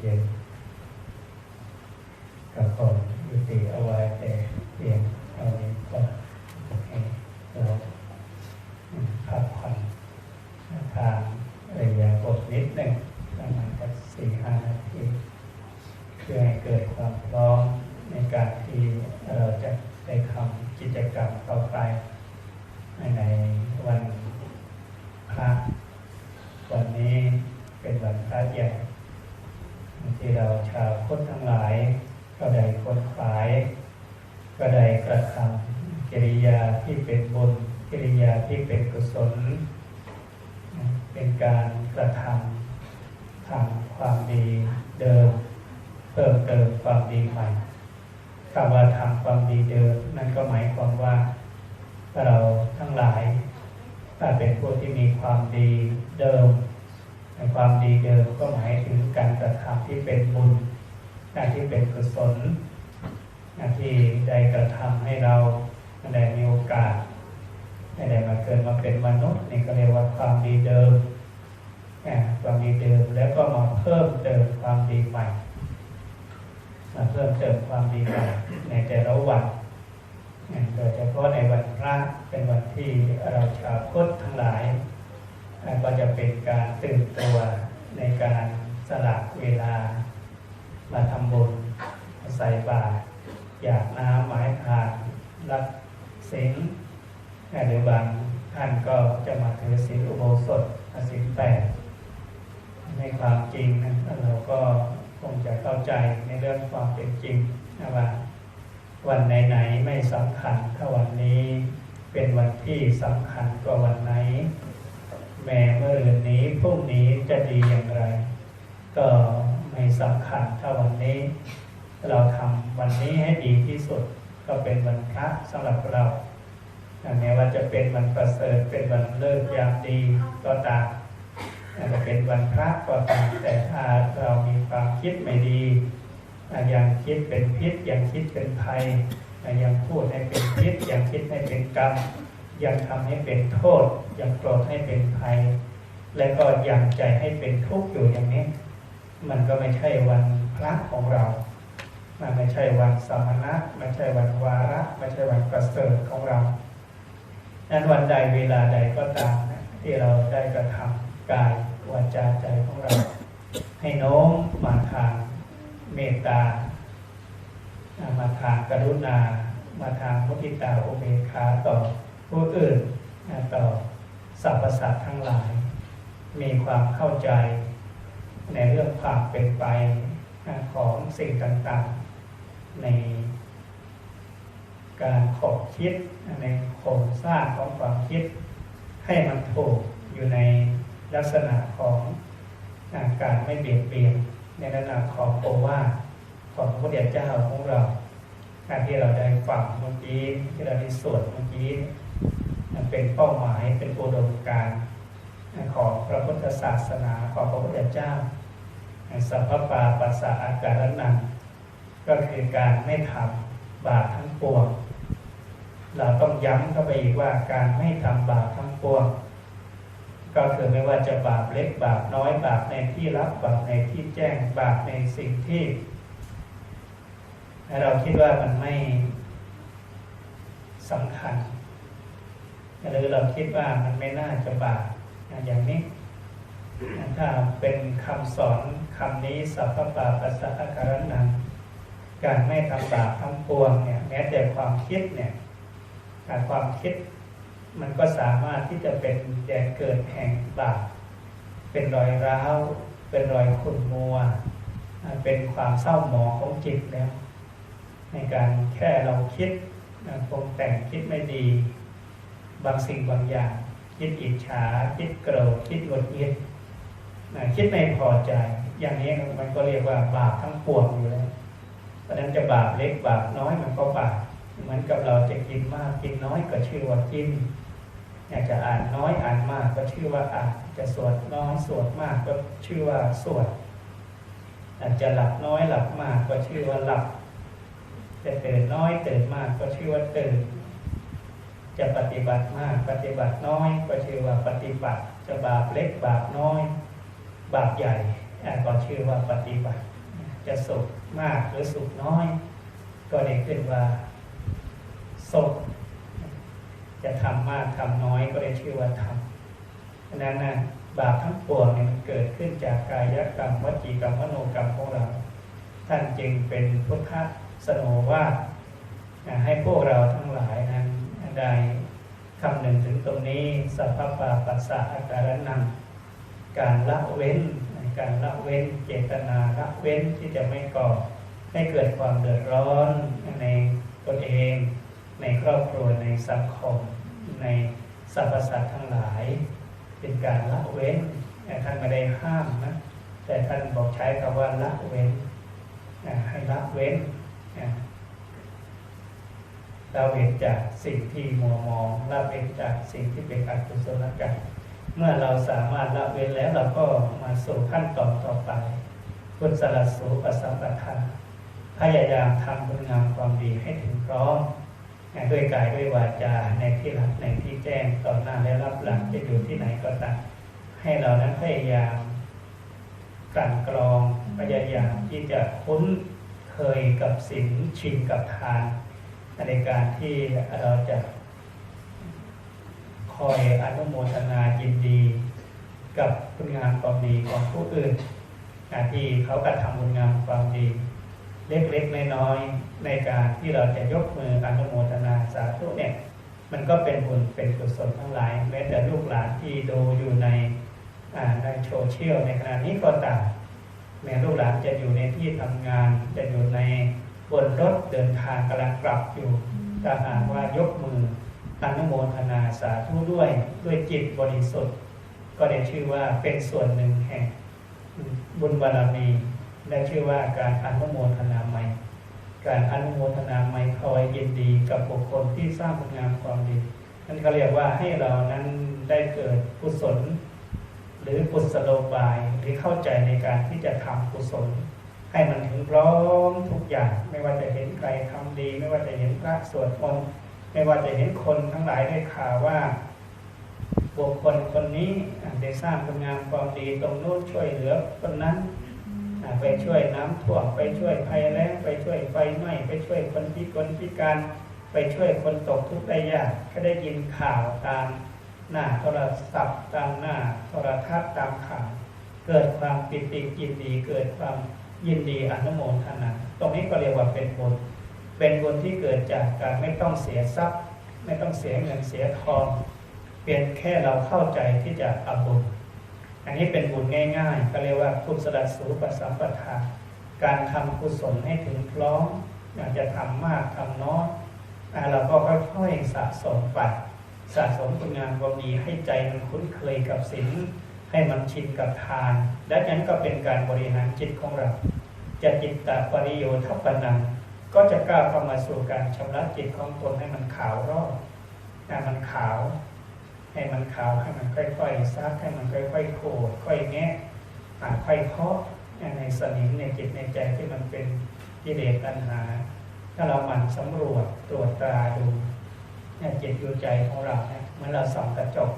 เย็นก็ขอยุติเอาไว้แต่เพียงเท่านี้ก็ให้เราพักผ่อนทางระยะบทนิดหนึ่งประมาณสักสี่ห้านาทีเพื่อให้เกิดความพร้อมในการที่เราจะได้ทำกิจกรรมต่อไป ในวันพระวันนี้เป็นวันพระใหญ่ที่เราชาวพุทธทั้งหลาย ก็ได้คนขาย ก็ได้กระทำกิริยาที่เป็นบุญกิริยาที่เป็นกุศล เป็นการกระทำทำความดีเดิม เพิ่มเติมความดีใหม่คำว่าทำความดีเดิม นั่นก็หมายความว่า เราทั้งหลาย ถ้า เป็นผู้ที่มีความดีเดิมในความดีเดิมก็หมายถึงการกระทำที่เป็นบุญงานที่เป็นกุศลงานที่ได้กระทำให้เราได้มีโอกาสได้มาเกิดมาเป็นมนุษย์นี่ก็เรียกว่าความดีเดิมความดีเดิมแล้วก็มาเพิ่มเติมความดีใหม่มาเพิ่มเติมความดีใหม่ในแต่ละวันโดยเฉพาะในวันพระเป ที่เราชาวพุทธทั้งหลาย ก็จะเป็นการตื่นตัวในการสละเวลา มาทำบุญใส่บาตรอยากน้ำหมายทานรับศีลหรือบางท่านก็จะมาถือศีลอุโบสถศีลแปดในความจริงนะเราก็คงจะเข้าใจในเรื่องความเป็นจริงนะว่าวันไหนๆไม่สำคัญถ้าวันนี้ เป็นวันที่สำคัญกว่าวันไหน แม้เมื่อเรือนนี้พรุ่งนี้จะดีอย่างไร ก็ไม่สำคัญถ้าวันนี้ เราทำวันนี้ให้ดีที่สุด ก็เป็นวันพระสำหรับเราแม้ว่าจะเป็นวันประเสริฐเป็นวันเลิกยามดีก็ตามอาจจะเป็นวันพระก็ตามแต่ถ้าเรามีความคิดไม่ดียังคิดเป็นพิษยังคิดเป็นภัย ยังพูดให้เป็นพิษยังคิดให้เป็นกรรม ยังทำให้เป็นโทษ ยังโกรธให้เป็นภัย และก็ยังใจให้เป็นทุกข์อยู่อย่างนี้ มันก็ไม่ใช่วันพระของเรามันไม่ใช่วันสมณะไม่ใช่วันวาระไม่ใช่วันประเสริฐของเรานั้นวันใดเวลาใดก็ตามนะที่เราได้กระทำกายวาจาใจของเรา ให้โน้มมาทางเมตตา มาทางกรุณา มาทางมุทิตาโอเบคาต่อผู้อื่นต่อสรรพสัตว์ทั้งหลาย มีความเข้าใจในเรื่องความเป็นไปของสิ่งต่างๆ ในการขบคิดในโครงสร้างของความคิด ให้มันถูกอยู่ในลักษณะของการไม่เบียดเบียนในลักษณะของโอวาท ของพระพุทธเจ้าของเรา การที่เราได้ฟังเมื่อกี้ที่เราได้สวดเมื่อกี้เป็นเป้าหมายเป็นอุดมการของพระพุทธศาสนาของพระพุทธเจ้าสัพพปาปัสสะอาการนันก็คือการไม่ทำบาปทั้งปวง เราต้องย้ำเข้าไปอีกว่าการไม่ทำบาปทั้งปวง ก็คือไม่ว่าจะบาปเล็กบาปน้อยบาปในที่รับบาปในที่แจ้งบาปในสิ่งที่ เราคิดว่ามันไม่สำคัญหรือเราคิดว่ามันไม่น่าจะบาปอย่างนี้ถ้าเป็นคำสอนคำนี้สัพพปาปัสสะอาการนังการไม่ทำบาปทั้งปวงเนี่ยแม้แต่ความคิดเนี่ยการความคิดมันก็สามารถที่จะเป็นแดนเกิดแห่งบาปเป็นรอยร้าว เป็นรอยขุ่นมัว เป็นความเศร้าหมองของจิตแล้ว ในการแค่เราคิดปรุงแต่งคิดไม่ดี บางสิ่งบางอย่าง คิดอิจฉาคิดโกรธคิดหงุดหงิดคิดไม่พอใจ อย่างนี้มันก็เรียกว่าบาปทั้งปวงอยู่แล้วเพราะนั้นจะบาปเล็กบาปน้อยมันก็บาปเหมือนกับเราจะกินมากกินน้อยก็ชื่อว่ากินอยากจะอ่านน้อยอ่านมากก็ชื่อว่าอ่านจะสวดน้อยสวดมากก็ชื่อว่าสวดอาจจะหลับน้อยหลับมากก็ชื่อว่าหลับ จะตื่นน้อยตื่นมากก็ชื่อว่าตื่น จะปฏิบัติมากปฏิบัติน้อย ก็ชื่อว่าปฏิบัติ จะบาปเล็กบาปน้อย บาปใหญ่ก็ชื่อว่าปฏิบัติ จะสุขมากหรือสุขน้อย ก็ได้ขึ้นว่าสุขจะทำมากทำน้อยก็ได้ชื่อว่าทำฉะนั้นนะบาปทั้งปวงเนี่ยมันเกิดขึ้นจากกายกรรมวจีกรรมมโนกรรมของเรา ท่านจึงเป็นพุทธ สโนว่าอ่าให้พวกเราทั้งหลายนั้นได้คำหนึ่งถึงตรงนี้สัพพปาปัสสะอาการนังการละเว้นการละเว้นเจตนาละเว้นที่จะไม่ก่อให้เกิดความเดือดร้อนในตนเอง ในครอบครัวในสังคมในสรรพสัตว์ทั้งหลาย เป็นการละเว้นท่านไม่ได้ห้ามนะแต่ท่านบอกใช้คำว่าละเว้นให้ละเว้น อ่าละเว้นจากสิ่งที่มัวมองละเว้นจากสิ่งที่เป็นอกุศลกรรมเมื่อเราสามารถละเว้นแล้วเราก็มาสู่ขั้นตอนต่อไปกุศลสูปสัมปทาพยายามทำคุณงามความดีให้ถึงพร้อมด้วยกายด้วยวาจาในที่รับในที่แจ้งต่อหน้าและรับหลังจะอยู่ที่ไหนก็ตามให้เรานั้นพยายามกลั่นกรองพยายามที่จะคุ้น เคยกับศีลชินกับทานในการที่เราจะคอยอนุโมทนายินดี กับคุณงามความดีของผู้อื่นอ่าที่เขากระทำคุณงามความดี เล็กๆน้อยๆในการที่เราจะยกมืออนุโมทนาสาธุเนี่ย มันก็เป็นบุญเป็นกุศลทั้งหลาย แม้แต่ลูกหลานที่ดูอยู่ในในโซเชียลในขณะนี้ก็ตาม แม้ลูกหลานจะอยู่ในที่ทำงานจะอยู่ในบนรถเดินทางกำลังกลับอยู่ถ้าหากว่ายกมืออนุโมทนาสาธุด้วยด้วยจิตบริสุทธิ์ ก็ได้ชื่อว่าเป็นส่วนหนึ่งแห่งบุญบารมีได้ชื่อว่าการอนุโมทนาใหม่ การอนุโมทนาใหม่คอยยินดีกับบุคคลที่สร้างคุณงามความดีนั่นก็เรียกว่าให้เรานั้นได้เกิดกุศล หรือกุศโลบายหรือเข้าใจในการที่จะทำกุศล ให้มันถึงพร้อมทุกอย่าง ไม่ว่าจะเห็นใครทำดี ไม่ว่าจะเห็นพระสวดมนต์ไม่ว่าจะเห็นคนทั้งหลายได้ข่าวว่าบุคคลคนนี้ได้สร้างคุณงามความดีตรงโน้นช่วยเหลือคนนั้นไปช่วยน้ำท่วมไปช่วยภัยแล้งไปช่วยไฟไหม้ไปช่วยคนพิกลพิการ ไปช่วยคนตกทุกข์ได้ยากก็ได้ยินข่าวตาม หน้าโทรศัพท์ตามหน้าโทรทัศน์ตามข่าวเกิดความปิติยินดีเกิดความยินดีอนุโมทนาตรงนี้ก็เรียกว่าเป็นบุญเป็นบุญที่เกิดจากการไม่ต้องเสียทรัพย์ ไม่ต้องเสียเงินเสียทองเพียงแค่เราเข้าใจที่จะเอาบุญอันนี้เป็นบุญง่ายๆ ก็เรียกว่ากุศลสูปสัมปทาการทำกุศลให้ถึงพร้อมอยากจะทำมากทำน้อยเราก็ค่อยๆสะสมไป สะสมคุณงามความดีให้ใจมันคุ้นเคยกับศีลให้มันชินกับทาน และนั้นก็เป็นการบริหารจิตของเรา จะจิตตปริโยทัปนังก็จะกล้าเข้ามาสู่การชำระจิตของตนให้มันขาวรอบให้มันขาว ให้มันขาวให้มันค่อยๆซักให้มันค่อยๆโขดค่อยแงะอ่ค่อยเคาะในสนิมในจิตในใจที่มันเป็นกิเลสตัณหา ถ้าเราหมั่นสำรวจตรวจตราดู เนี่ยจิตดูใจของเราเนี่ยเมื่อเราส่องกระจก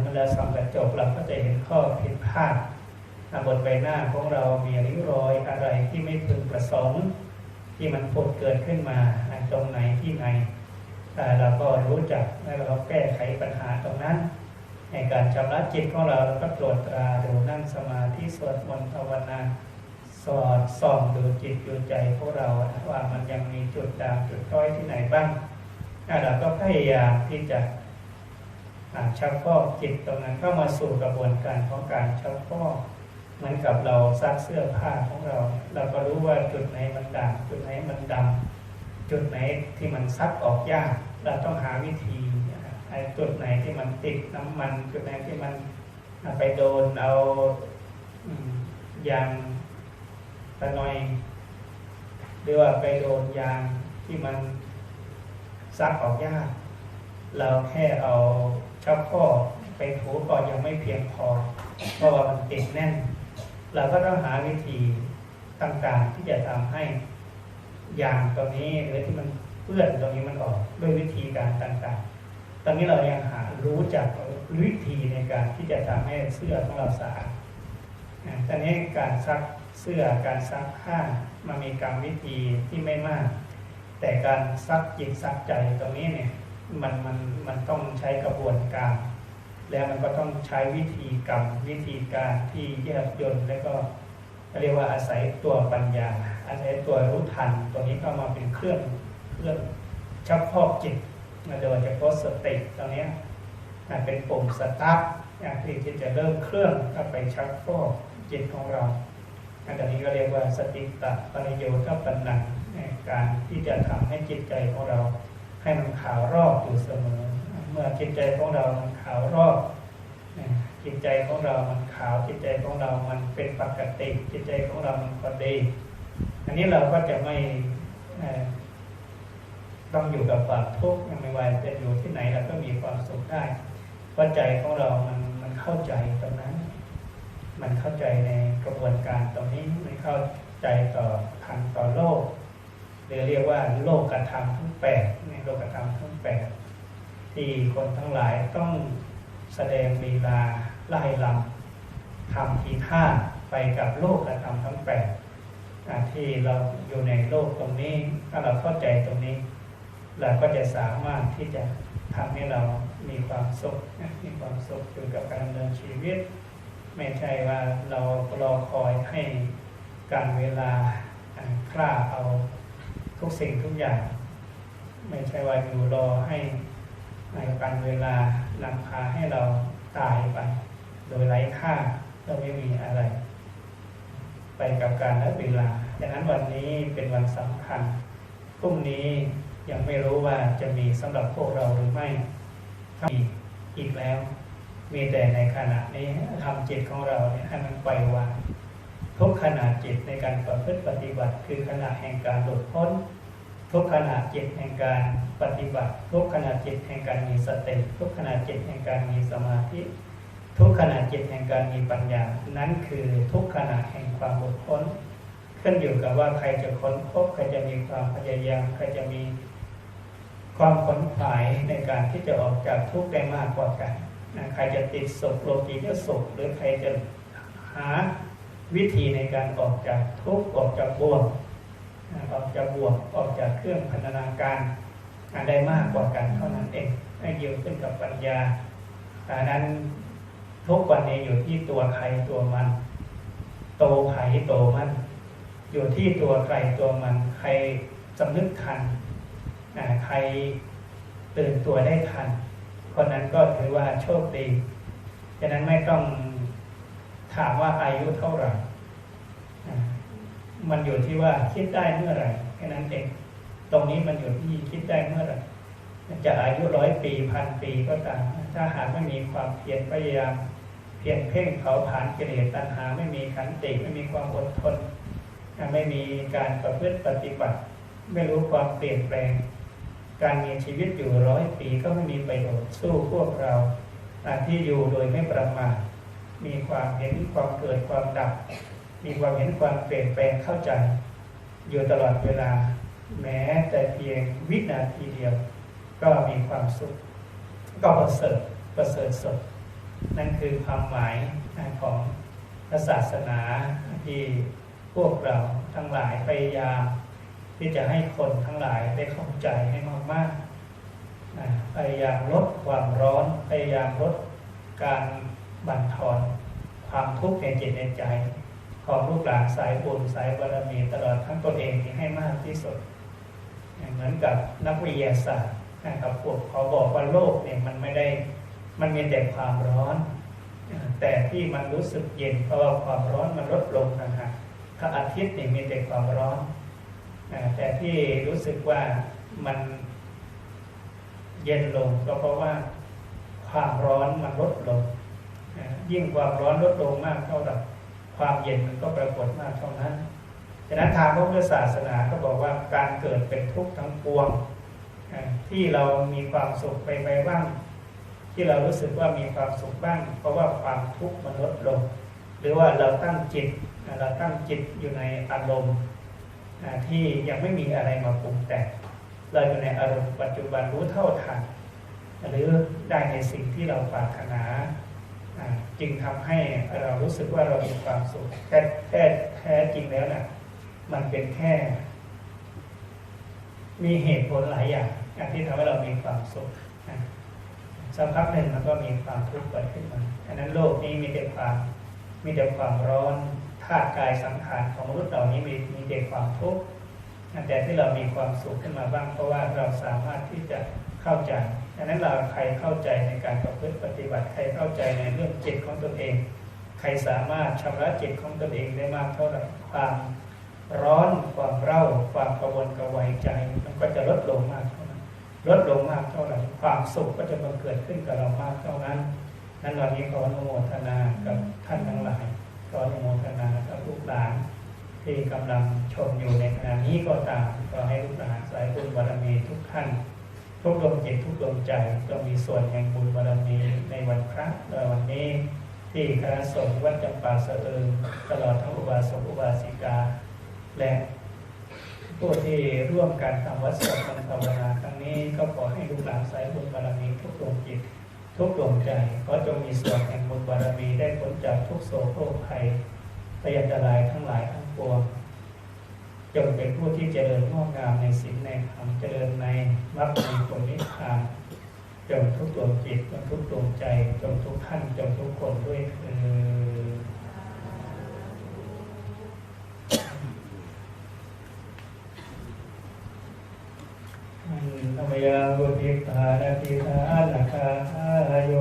เมื่อเราส่องกระจกเราก็จะเห็นข้อผิดพลาดบนใบหน้าของเรามีริ้วรอยอะไรที่ไม่พึงประสงค์ ที่มันผุดเกิดขึ้นมาตรงไหนที่ไหนแต่เราก็รู้จักแล้วเราแก้ไขปัญหาตรงนั้น ในการชำระจิตของเราเราก็ตรวจตราดูนั่งสมาธิสวดมนต์ภาวนาสอดส่องดูจิตดูใจของเราว่ามันยังมีจุดด่างจุดต้อยที่ไหนบ้าง เราก็พยายามที่จะชักฟอกจิตตรงนั้นเข้ามาสู่กระบวนการของการชักฟอกเหมือนกับเราซักเสื้อผ้าของเรา เราก็รู้ว่าจุดไหนมันด่างจุดไหนมันดำจุดไหนที่มันซักออกยาก เราต้องหาวิธีไอ้จุดไหนที่มันติดน้ำมัน จุดไหนที่มันไปโดนเอาอยางตะนอยหรือว่าไปโดนยางที่มัน ซักออกยาก เราแค่เอาชักข้อไปถูก่อนยังไม่เพียงพอ เพราะว่ามันติดแน่น เราก็ต้องหาวิธีต่างๆที่จะทำให้ยางตรงนี้หรือที่มันเปื้อนตรงนี้มันออกด้วยวิธีการต่างๆ ตอนนี้เรายังหารู้จักวิธีในการที่จะทำให้เสื้อของเราสะอาดตอนนี้การซักเสื้อการซักผ้ามันมีกรรมวิธีที่ไม่มาก แต่การซักจิตซักใจตรงนี้เนี่ยมันมันมันต้องใช้กระบวนการ แล้วมันก็ต้องใช้วิธีกรรมวิธีการที่แยบยลและก็เรียกว่าอาศัยตัวปัญญา อาศัยตัวรู้ทันตัวนี้ก็มาเป็นเครื่องเครื่องชักพอกจิตโดยเฉพาะสติตรงนี้นเป็นปุ่มสตาร์ทอย่างที่ที่จะเริ่มเครื่องเข้าไปชักพอกจิตของเราอันนี้ก็เรียกว่าสติตะปริโยทปัญญัง การที่จะทำให้จิตใจของเรา ให้มันขาวรอบอยู่เสมอ เมื่อจิตใจของเรามันขาวรอบจิตใจของเรามันขาวจิตใจของเรามันเป็นปกติ จิตใจของเรามันพอดี อันนี้เราก็จะไม่ต้องอยู่กับความทุกข์ไม่ว่าจะอยู่ที่ไหนเราก็มีความสุขได้เพราะใจของเรามันมันเข้าใจตรงนั้น มันเข้าใจในกระบวนการตรงนี้มันเข้าใจต่อทันต่อโลก เรียกว่าโลกกระทำทั้งแปดในโลกกระทำทั้งแปดที่คนทั้งหลายต้องแสดงลีลาไล่ลำทำทีท่าไปกับโลกกระทำทั้งแปดที่เราอยู่ในโลกตรงนี้ ถ้าเราเข้าใจตรงนี้ เราก็จะสามารถที่จะทำให้เรามีความสุขมีความสุขอยู่กับการดำเนินชีวิต ไม่ใช่ว่าเรารอคอยให้การเวลาอ่าคร่าเอา ทุกสิ่งทุกอย่าง ไม่ใช่ว่าอยู่รอให้ในการเวลานำพาให้เราตายไป โดยไร้ค่าเราไม่มีอะไร ไปกับการและเวลาดังนั้นวันนี้เป็นวันสำคัญพรุ่งนี้ยังไม่รู้ว่าจะมีสำหรับพวกเราหรือไม่ถ้ามีอีกแล้ว มีแต่ในขณะนี้ทำจิตของเราเนี่ยให้มันปล่อยวาง ทุกขณะจิตในการประพฤติปฏิบัติ คือขณะแห่งการหลุดพ้น ทุกขณะจิตแห่งการปฏิบัติ ทุกขณะจิตแห่งการมีสติทุกขณะจิตแห่งการมีสมาธิ ทุกขณะจิตแห่งการมีปัญญา นั้นคือทุกขณะแห่งความหลุดพ้นขึ้นอยู่กับว่าใครจะค้นพบใครจะมีความพยายามใครจะมีความขนขวายในการที่จะออกจากทุกข์ได้มากกว่ากันนะใครจะติดสุขโลกียสุขหรือใครจะหา วิธีในการออกจากทุกข์ออกจากบ่วงออกจากบ่วงออกจากเครื่องพันธนาการอ่าได้มากกว่ากันเท่านั้นเองให้เกี่ยวขึ้นกับปัญญาดังนั้นทุกวันนี้อยู่ที่ตัวใครตัวมัน โตไขโตมัน อยู่ที่ตัวใครตัวมัน ใครสำนึกทันใครตื่นตัวได้ทันคนนั้นก็ถือว่าโชคดีฉะนั้นไม่ต้อง ถามว่าอายุเท่าไหร่มันอยู่ที่ว่าคิดได้เมื่อไหร่แค่นั้นเองตรงนี้มันอยู่ที่คิดได้เมื่อไหร่จะอายุร้อยปีพันปีก็ตาม ถ้าหากไม่มีความเพียรพยายาม เพียรเพ่งเผาผลาญกิเลสตัณหา ไม่มีขันติไม่มีความอดทน ไม่มีการประพฤติปฏิบัติ ไม่รู้ความเปลี่ยนแปลง การมีชีวิตอยู่ร้อยปีก็ไม่มีประโยชน์สู้พวกเราที่อยู่โดยไม่ประมาท มีความเห็นความเกิดความดับ มีความเห็นความเปลี่ยนแปลงเข้าใจ อยู่ตลอดเวลา แม้แต่เพียงวินาทีเดียว ก็มีความสุข ก็ประเสริฐประเสริฐสุดนั่นคือความหมายของพระศาสนาที่พวกเราทั้งหลายพยายามที่จะให้คนทั้งหลายได้เข้าใจให้มากๆพยายามลดความร้อน พยายามลดการ บั่นทอนความทุกข์ในจิตในใจ ของลูกหลานสายบุญสายบารมีตลอดทั้งตนเองที่ให้มากที่สุดเหมือนกับนักวิทยาศาสตร์นะครับพวกเขาบอกว่าโลกเนี่ยมันไม่ได้มันมีแต่ความร้อน แต่ที่มันรู้สึกเย็นเพราะว่าความร้อนมันลดลงนะฮะพระอาทิตย์เนี่ยมีแต่ความร้อนแต่ที่รู้สึกว่ามันเย็นลงก็เพราะว่าความร้อนมันลดลง ยิ่งความร้อนลดลงมากเท่ากับความเย็นมันก็ปรากฏมากเท่านั้นฉะนั้นทางพระพุทธศาสนาก็บอกว่าการเกิดเป็นทุกข์ทั้งปวงที่เรามีความสุขไปไปบ้าง ที่เรารู้สึกว่ามีความสุขบ้าง เพราะว่าความทุกข์มันลดลง หรือว่าเราตั้งจิตเราตั้งจิตอยู่ในอารมณ์ที่ยังไม่มีอะไรมาปรุงแต่งเราอยู่ในอารมณ์ปัจจุบันรู้เท่าทันหรือได้ในสิ่งที่เราปรารถนาอ่า จึงทำให้เรารู้สึกว่าเรามีความสุขแท้แท้แท้จริงแล้วนะมันเป็นแค่ มีเหตุผลหลายอย่างที่ทำให้เรามีความสุขสักพักหนึ่งมันก็มีความทุกข์เกิดขึ้นมาอันนั้นโลกนี้มีแต่ความมีแต่ความร้อนธาตุกายสังขารของมนุษย์เหล่านี้มีมีแต่ความทุกข์แต่ที่เรามีความสุขขึ้นมาบ้างเพราะว่าเราสามารถที่จะเข้าใจ ดังนั้นเราใครเข้าใจในการประพฤติปฏิบัติใครเข้าใจในเรื่องจิตของตนเอง ใครสามารถชำระจิตของตนเองได้มากเท่าไหร่ความร้อนความเร่า ความกระวนกระวายใจ มันก็จะลดลงมากเท่านั้นลดลงมากเท่าไหร่ความสุขก็จะบังเกิดขึ้นกับเรามากเท่านั้นนั้นวันนี้ขออนุโมทนากับท่านทั้งหลายขออนุโมทนากับลูกหลานที่กำลังชมอยู่ในขณะนี้ก็ตามขอให้ลูกหลานสายบุญบารมีทุกท่าน ทุกดวงจิตทุกดวงใจต้องมีส่วนแห่งบุญบารมีในวันพระในวันนี้ที่คณะสงฆ์วัดจำปาสะเอิงตลอดทั้งอุบาสกอุบาสิกา และผู้ที่ร่วมกันทำวัดสวดมนต์ภาวนาครั้งนี้ก็ขอให้ลูกหลานสายบุญบารมีทุกดวงจิต ทุกดวงใจขอจงมีส่วนแห่งบุญบารมีได้พ้นจากทุกโศกโรคภัยพยันตรายทั้งหลายทั้งปวง จงเป็นผู้ที่เจริญงอกงามในศีลในธรรมเจริญในมรรคในผลนิพพานจงทุกดวงจิตจงทุกดวงใจจงทุกท่านจงทุกคนด้วยเถิดอันนมยังบุติภาณติทานาคาโย